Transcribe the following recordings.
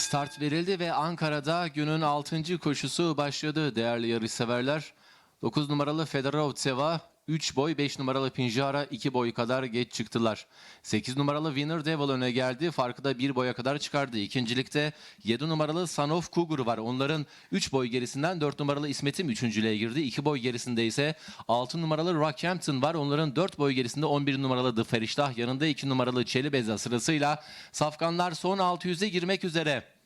Start verildi ve Ankara'da günün 6. koşusu başladı değerli yarışseverler. 9 numaralı Fedorovtseva 3 boy 5 numaralı Pinjara 2 boy kadar geç çıktılar. 8 numaralı Winner Devil öne geldi. Farkı da 1 boya kadar çıkardı. İkincilikte 7 numaralı Son of Cougar var. Onların 3 boy gerisinden 4 numaralı İsmet'im 3. girdi. 2 boy gerisinde ise 6 numaralı Rockhampton var. Onların 4 boy gerisinde 11 numaralı The Feriştah yanında 2 numaralı Çelibeza sırasıyla Safkanlar son 600'e girmek üzere.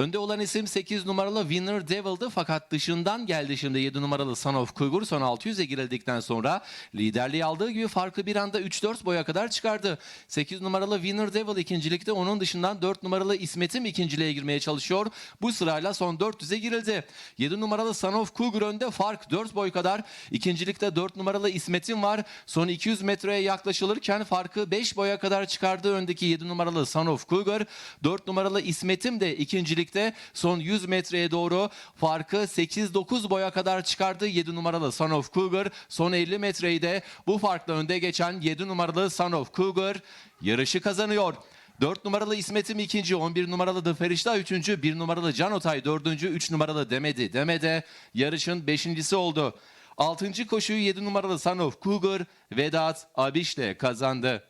Önde olan isim 8 numaralı Winner Devil'dı fakat dışından geldi şimdi 7 numaralı Son of Cougar son 600'e girildikten sonra liderliği aldığı gibi farkı bir anda 3-4 boya kadar çıkardı. 8 numaralı Winner Devil ikincilikte onun dışından 4 numaralı İsmet'im ikinciliğe girmeye çalışıyor. Bu sırayla son 400'e girildi. 7 numaralı Son of Cougar önde fark 4 boy kadar. İkincilikte 4 numaralı İsmet'im var. Son 200 metreye yaklaşılırken farkı 5 boya kadar çıkardı öndeki 7 numaralı Son of Cougar. 4 numaralı İsmet'im de ikincilikte son 100 metreye doğru farkı 8-9 boya kadar çıkardı 7 numaralı Son of Cougar. Son 50 metreyi de bu farkla önde geçen 7 numaralı Son of Cougar yarışı kazanıyor. 4 numaralı İsmet'im ikinci, 11 numaralı The Feriştah üçüncü, 1 numaralı Can Otay dördüncü, 3 numaralı Demedi Demede yarışın beşincisi oldu. 6. koşuyu 7 numaralı Son of Cougar Vedat Abiş'le kazandı.